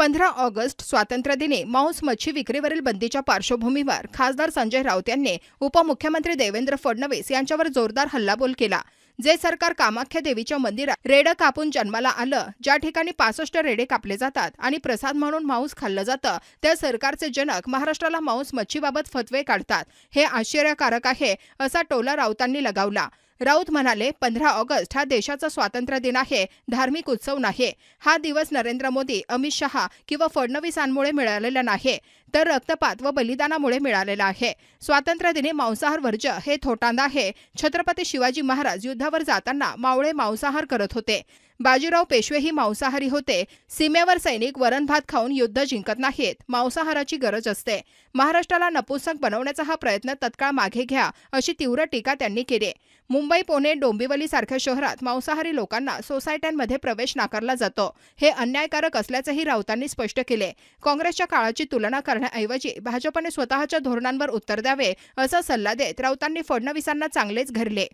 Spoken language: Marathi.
पंधरा ऑगस्ट स्वातंत्र्यदिनी मांस मच्छी विक्रीवरील बंदीच्या पार्श्वभूमीवर खासदार संजय राऊत यांनी उपमुख्यमंत्री देवेंद्र फडणवीस यांच्यावर जोरदार हल्लाबोल केला. जे सरकार कामाख्या देवीच्या मंदिरात रेडं कापून जन्माला आलं ज्या ठिकाणी पासष्ट रेडे कापले जातात आणि प्रसाद म्हणून मांस खाल्लं जातं त्या सरकारचे जनक महाराष्ट्राला मांस मच्छीबाबत फतवे काढतात. हे आश्चर्यकारक आहे असा टोला राऊतांनी लगावला. राऊत म्हणाले पंधरा ऑगस्ट हा देशाचा स्वातंत्र्य दिन आहे धार्मिक उत्सव नाही. हा दिवस नरेंद्र मोदी अमित शहा किंवा फडणवीसांमुळे मिळालेला नाही तर रक्तपात व बलिदानामुळे मिळालेला आहे. स्वातंत्र्यदिनी मांसाहार वर्ज हे थोटांदा आहे. छत्रपती शिवाजी महाराज युद्धावर जाताना मावळे मांसाहार करत होते. बाजीराव पेशवेही मांसाहारी होते. सीमेवर सैनिक वरण भात खाऊन युद्ध जिंकत नाहीत. मांसाहाराची गरज असते. महाराष्ट्राला नपुंसक बनवण्याचा हा प्रयत्न तत्काळ मागे घ्या अशी तीव्र टीका त्यांनी केली. मुंबई पुणे डोंबिवली सारख्या शहरात मांसाहारी लोकांना सोसायट्यांमध्ये प्रवेश नाकारला जातो. हे अन्यायकारक असल्याचंही राऊतांनी स्पष्ट केले. काँग्रेसच्या काळाची तुलना करण्याऐवजी भाजपने स्वतःच्या धोरणांवर उत्तर द्यावे असा सल्ला देत राऊतांनी फडणवीसांना चांगलेच घरले.